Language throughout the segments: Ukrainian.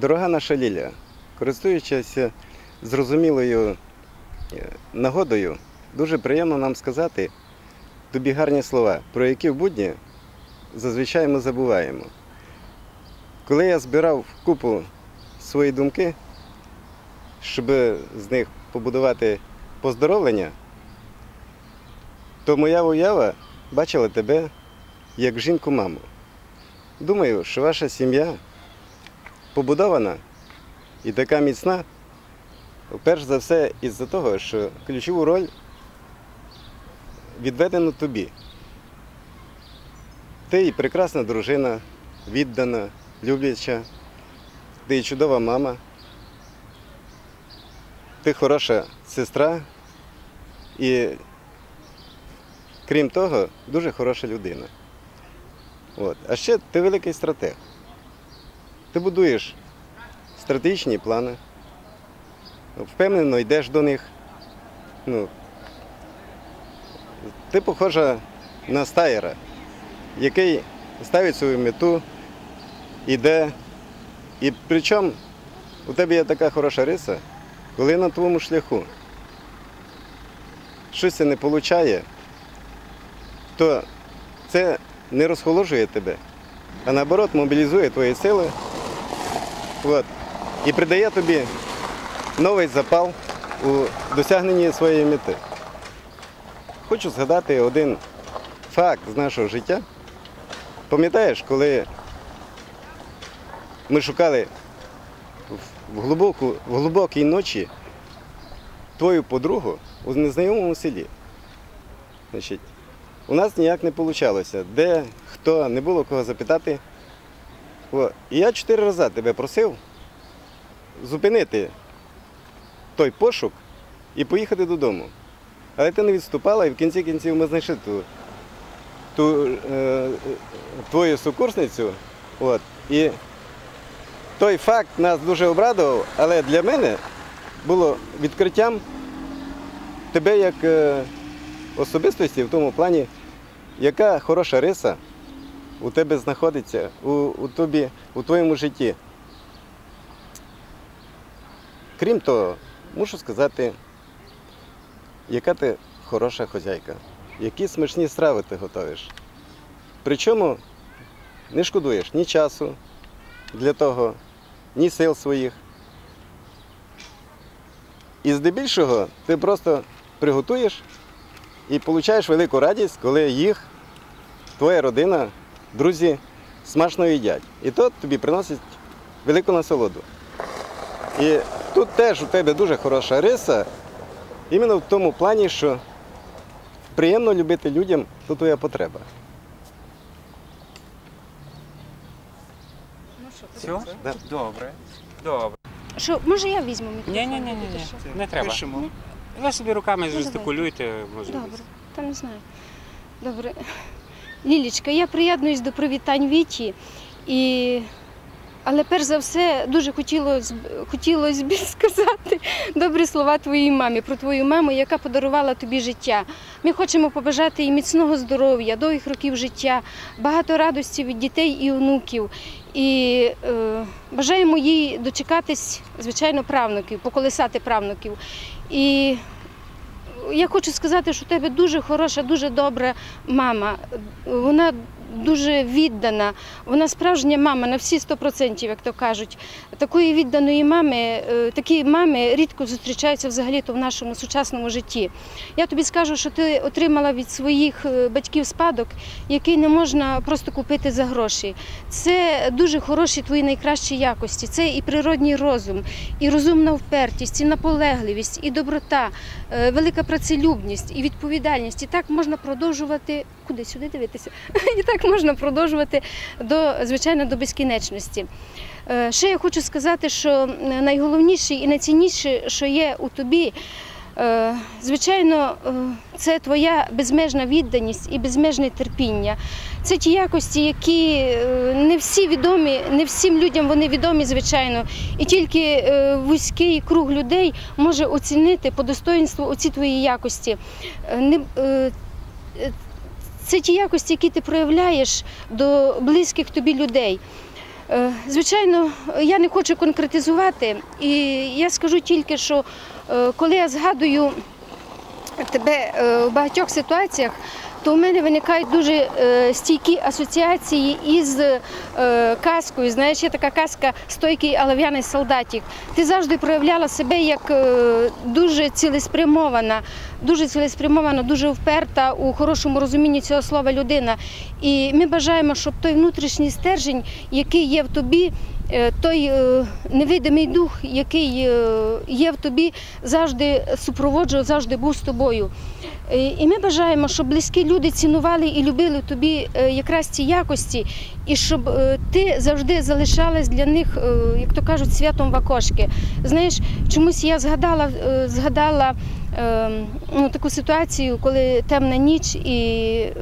Дорога наша Ліля, користуючись зрозумілою е, нагодою, дуже приємно нам сказати тобі гарні слова, про які в будні зазвичай ми забуваємо. Коли я збирав купу свої думки, щоб з них побудувати поздоровлення, то моя уява бачила тебе як жінку-маму. Думаю, що ваша сім'я побудована і така міцна, перш за все, із-за того, що ключову роль відведено тобі. Ти і прекрасна дружина, віддана, любляча, ти і чудова мама, ти хороша сестра і, крім того, дуже хороша людина. От. А ще ти великий стратег. Ти будуєш стратегічні плани, впевнено йдеш до них. Ну, ти похожа на стаєра, який ставить свою мету, іде. І причому у тебе є така хороша риса, коли на твоєму шляху щось не виходить, то це не розхоложує тебе, а наоборот мобілізує твої сили от, і придає тобі новий запал у досягненні своєї мети. Хочу згадати один факт з нашого життя. Пам'ятаєш, коли ми шукали в, глибоку, в глибокій ночі твою подругу у незнайомому селі. Значить, у нас ніяк не вийшло. Де, хто, не було кого запитати. Я чотири рази тебе просив зупинити той пошук і поїхати додому. Але ти не відступала, і в кінці кінців ми знайшли ту, ту е, твою сукурсницю. От. І той факт нас дуже обрадував, але для мене було відкриттям тебе як е, особистості в тому плані, яка хороша риса у тебе знаходиться у, у, тобі, у твоєму житті. Крім того, мушу сказати, яка ти хороша хозяйка, які смачні страви ти готуєш. Причому не шкодуєш ні часу для того, ні сил своїх. І здебільшого ти просто приготуєш і отримаєш велику радість, коли їх твоя родина, друзі смачно їдять. І то тобі приносить велику насолоду. І тут теж у тебе дуже хороша риса, іменно в тому плані, що приємно любити людям, то твоя потреба. Все? Да. Добре. Добре. Що, може я візьму мікрофон? Ні, ні, ні, ні, ні. Не треба. Пишемо. Ви собі руками давай. жестикулюйте, може. Добре, та не знаю. Добре. Лілічка, я приєднуюсь до привітань Віті. І... Але перш за все дуже хотілося хотілося б сказати добрі слова твоїй мамі, про твою маму, яка подарувала тобі життя. Ми хочемо побажати їй міцного здоров'я, довгих років життя, багато радості від дітей і онуків. І е, бажаємо їй дочекатись, звичайно, правнуків, поколисати правнуків. І я хочу сказати, що у тебе дуже хороша, дуже добра мама. Вона дуже віддана, вона справжня мама на всі 100%, як то кажуть. Такої відданої мами, е, такі мами рідко зустрічаються взагалі-то в нашому сучасному житті. Я тобі скажу, що ти отримала від своїх е, батьків спадок, який не можна просто купити за гроші. Це дуже хороші твої найкращі якості. Це і природній розум, і розумна впертість, і наполегливість, і доброта, е, велика працелюбність, і відповідальність. І так можна продовжувати куди сюди дивитися. І так можна продовжувати до звичайно до безкінечності. Е, Ще я хочу сказати, що найголовніше і найцінніше, що є у тобі. е, Звичайно, е, це твоя безмежна відданість і безмежне терпіння. Це ті якості, які не всі відомі, не всім людям вони відомі, звичайно, і тільки вузький круг людей може оцінити по достоинству оці твої якості. Це ті якості, які ти проявляєш до близьких тобі людей. Е, Звичайно, я не хочу конкретизувати, і я скажу тільки, що е, коли я згадую тебе е, в багатьох ситуаціях, то у мене виникають дуже е, стійкі асоціації із е, казкою. Знаєш, є така казка Стойкий олов'яний солдатик. Ти завжди проявляла себе як е, дуже цілеспрямована, дуже цілеспрямована, дуже вперта у хорошому розумінні цього слова людина. І ми бажаємо, щоб той внутрішній стержень, який є в тобі, той е, невидимий дух, який е, є в тобі, завжди супроводжував, завжди був з тобою. Е, І ми бажаємо, щоб близькі люди цінували і любили тобі е, якраз ці якості, і щоб е, ти завжди залишалась для них, е, як то кажуть, святом в окошки. Знаєш, чомусь я згадала, е, згадала е, ну, таку ситуацію, коли темна ніч і е,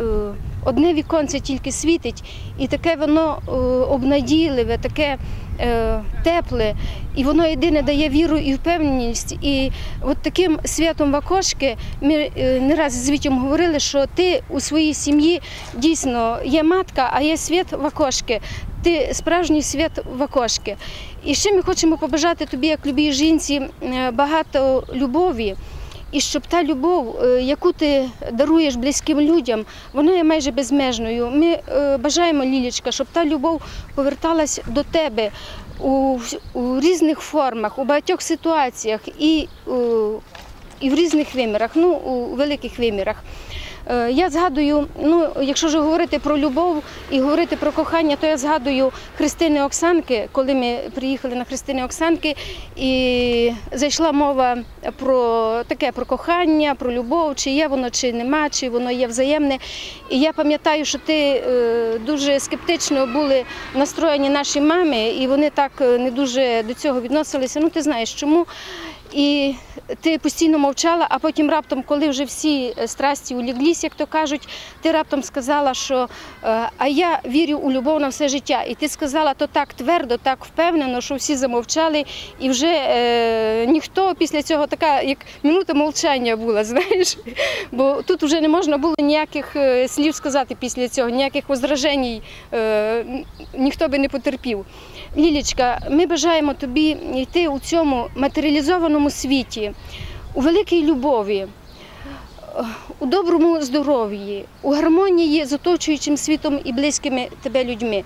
одне віконце тільки світить, і таке воно е, обнадійливе, таке е, тепле, і воно єдине дає віру і впевненість. І от таким святом в окошки ми е, не раз з Вітєм говорили, що ти у своїй сім'ї дійсно є матка, а є світ в окошки. Ти справжній світ в окошки. І ще ми хочемо побажати тобі, як любій жінці, багато любові. І щоб та любов, е, яку ти даруєш близьким людям, вона є майже безмежною. Ми е, бажаємо, Лілічка, щоб та любов поверталась до тебе у, у різних формах, у багатьох ситуаціях і, е, і в різних вимірах, ну, у великих вимірах. Е, Я згадую, ну, якщо ж говорити про любов і говорити про кохання, то я згадую Христини Оксанки, коли ми приїхали на Христини Оксанки, і зайшла мова про таке про кохання, про любов, чи є воно, чи нема, чи воно є взаємне. І я пам'ятаю, що ти е, дуже скептично були настроєні наші мами, і вони так е, не дуже до цього відносилися. Ну, ти знаєш чому. І ти постійно мовчала, а потім раптом, коли вже всі е, страсті уліглись, як то кажуть, ти раптом сказала, що е, а я вірю у любов на все життя. І ти сказала то так твердо, так впевнено, що всі замовчали, і вже е, ніхто після цього така, як минута мовчання була, знаєш. Бо тут вже не можна було ніяких е, слів сказати після цього, ніяких возражень е, ніхто би не потерпів. Лілічка, ми бажаємо тобі йти у цьому матеріалізованому світі, у великій любові, у доброму здоров'ї, у гармонії з оточуючим світом і близькими тебе людьми.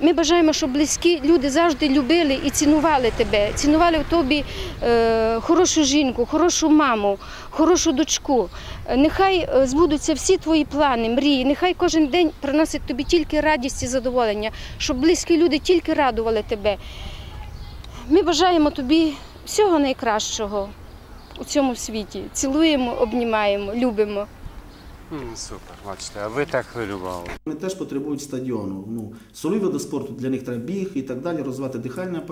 Ми бажаємо, щоб близькі люди завжди любили і цінували тебе, цінували в тобі е, хорошу жінку, хорошу маму, хорошу дочку. Нехай е, збудуться всі твої плани, мрії, нехай кожен день приносить тобі тільки радість і задоволення, щоб близькі люди тільки радували тебе. Ми бажаємо тобі всього найкращого у цьому світі. Цілуємо, обнімаємо, любимо. Супер, бачите, а ви так хвилювали. Вони теж потребують стадіону. Ну, Соли види спорту для них треба біг і так далі, розвивати дихальний апарат.